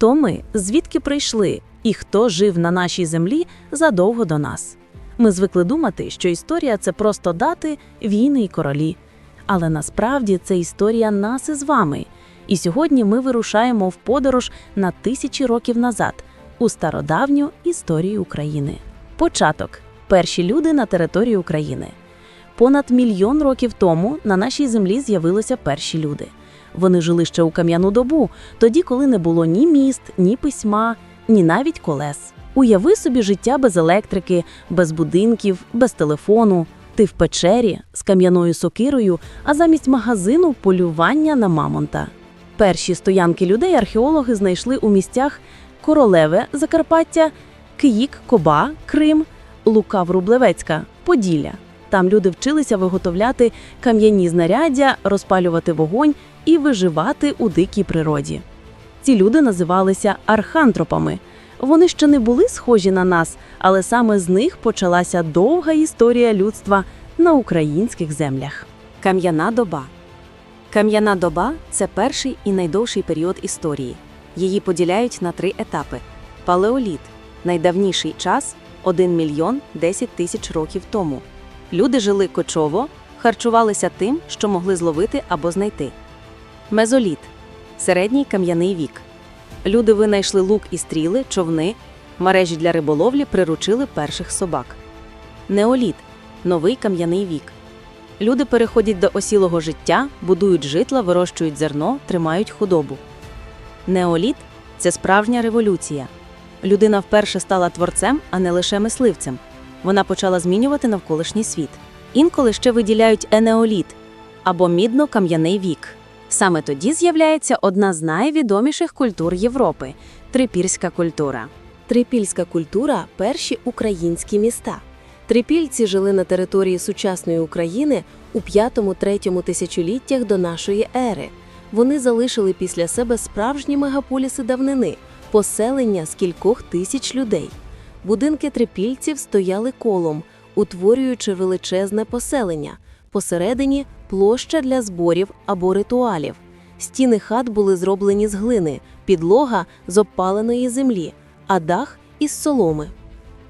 Хто ми, звідки прийшли, і хто жив на нашій землі задовго до нас? Ми звикли думати, що історія це просто дати, війни і королі. Але насправді це історія нас із вами. І сьогодні ми вирушаємо в подорож на тисячі років назад у стародавню історію України. Початок перші люди на території України. Понад мільйон років тому на нашій землі з'явилися перші люди. Вони жили ще у кам'яну добу, тоді, коли не було ні міст, ні письма, ні навіть колес. Уяви собі життя без електрики, без будинків, без телефону. Ти в печері з кам'яною сокирою, а замість магазину полювання на мамонта. Перші стоянки людей археологи знайшли у місцях Королеве Закарпаття, Киїк, Коба, Крим, Лука Врублевецька, Поділля. Там люди вчилися виготовляти кам'яні знаряддя, розпалювати вогонь і виживати у дикій природі. Ці люди називалися архантропами. Вони ще не були схожі на нас, але саме з них почалася довга історія людства на українських землях. Кам'яна доба. Кам'яна доба це перший і найдовший період історії. Її поділяють на три етапи: палеоліт найдавніший час 1 мільйон 10 тисяч років тому. Люди жили кочово, харчувалися тим, що могли зловити або знайти. Мезоліт середній кам'яний вік. Люди винайшли лук і стріли, човни, мережі для риболовлі приручили перших собак. Неоліт новий кам'яний вік. Люди переходять до осілого життя, будують житла, вирощують зерно, тримають худобу. Неоліт це справжня революція. Людина вперше стала творцем, а не лише мисливцем. Вона почала змінювати навколишній світ. Інколи ще виділяють енеоліт або мідно-кам'яний вік. Саме тоді з'являється одна з найвідоміших культур Європи трипільська культура. Трипільська культура перші українські міста. Трипільці жили на території сучасної України у 5-3 тисячоліттях до нашої ери. Вони залишили після себе справжні мегаполіси давнини, поселення з кількох тисяч людей. Будинки трипільців стояли колом, утворюючи величезне поселення. Посередині площа для зборів або ритуалів. Стіни хат були зроблені з глини, підлога з обпаленої землі, а дах із соломи.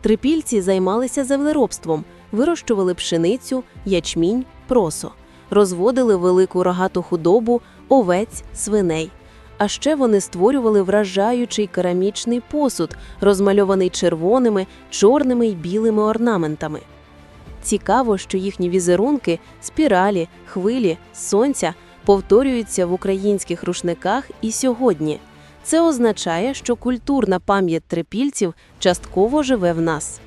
Трипільці займалися землеробством, вирощували пшеницю, ячмінь, просо, розводили велику рогату худобу, овець, свиней. А ще вони створювали вражаючий керамічний посуд, розмальований червоними, чорними й білими орнаментами. Цікаво, що їхні візерунки, спіралі, хвилі, сонця повторюються в українських рушниках і сьогодні. Це означає, що культурна пам'ять трипільців частково живе в нас.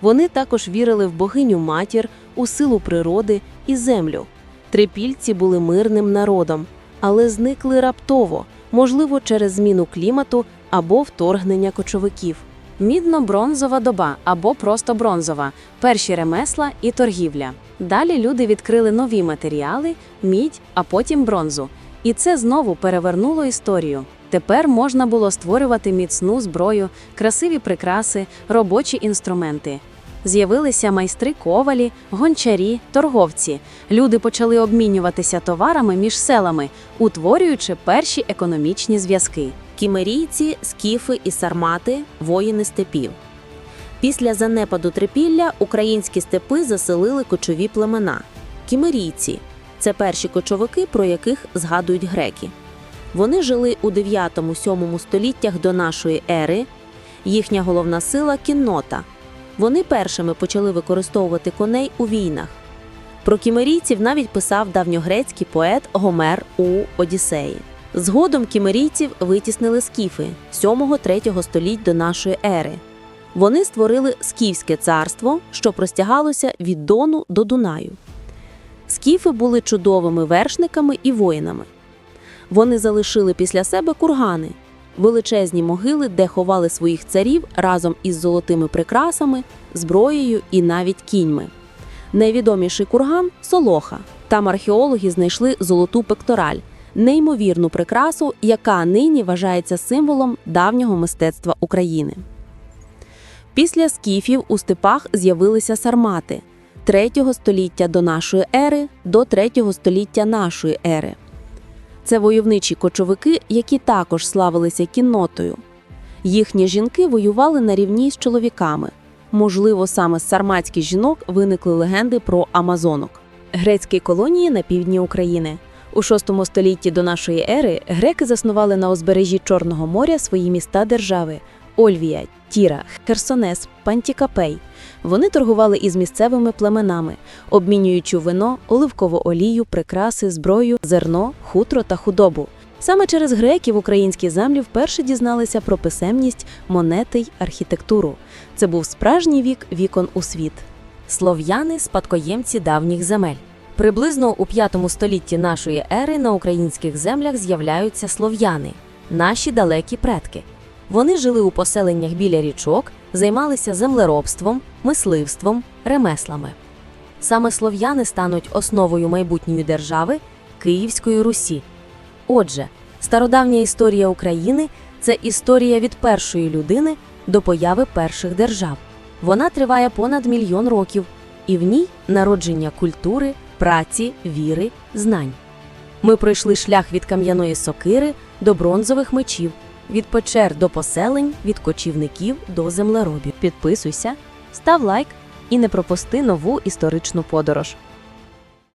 Вони також вірили в богиню матір, у силу природи і землю. Трипільці були мирним народом, але зникли раптово, можливо, через зміну клімату або вторгнення кочовиків. Мідно-бронзова доба або просто бронзова перші ремесла і торгівля. Далі люди відкрили нові матеріали, мідь, а потім бронзу. І це знову перевернуло історію. Тепер можна було створювати міцну зброю, красиві прикраси, робочі інструменти. З'явилися майстри ковалі, гончарі, торговці. Люди почали обмінюватися товарами між селами, утворюючи перші економічні зв'язки. Кімерійці, скіфи і сармати воїни степів. Після занепаду трипілля українські степи заселили кочові племена. Кімерійці це перші кочовики, про яких згадують греки. Вони жили у 9-7 століттях до нашої ери. Їхня головна сила кіннота. Вони першими почали використовувати коней у війнах. Про кімерійців навіть писав давньогрецький поет Гомер у Одіссеї. Згодом кімерійців витіснили скіфи 7-3 століть до нашої ери. Вони створили Скіфське царство, що простягалося від Дону до Дунаю. Скіфи були чудовими вершниками і воїнами. Вони залишили після себе кургани, величезні могили, де ховали своїх царів разом із золотими прикрасами, зброєю і навіть кіньми. Найвідоміший курган Солоха. Там археологи знайшли золоту пектораль, неймовірну прикрасу, яка нині вважається символом давнього мистецтва України. Після скіфів у степах з'явилися сармати 3 століття до нашої ери до 3 століття нашої ери. Це войовничі кочовики, які також славилися кіннотою. Їхні жінки воювали на рівні з чоловіками. Можливо, саме з сарматських жінок виникли легенди про амазонок. Грецькі колонії на півдні України. У VI столітті до нашої ери греки заснували на узбережжі Чорного моря свої міста-держави Ольвія, Тіра, Херсонес, Пантікапей. Вони торгували із місцевими племенами, обмінюючи вино, оливкову олію, прикраси, зброю, зерно, хутро та худобу. Саме через греків українські землі вперше дізналися про писемність, монети й архітектуру. Це був справжній вік вікон у світ. Слов'яни спадкоємці давніх земель. Приблизно у 5 столітті нашої ери на українських землях з'являються слов'яни, наші далекі предки. Вони жили у поселеннях біля річок, займалися землеробством, мисливством, ремеслами. Саме слов'яни стануть основою майбутньої держави Київської Русі. Отже, стародавня історія України це історія від першої людини до появи перших держав. Вона триває понад мільйон років, і в ній народження культури, праці, віри, знань. Ми пройшли шлях від кам'яної сокири до бронзових мечів, від печер до поселень, від кочівників до землеробів. Підписуйся, став лайк і не пропусти нову історичну подорож.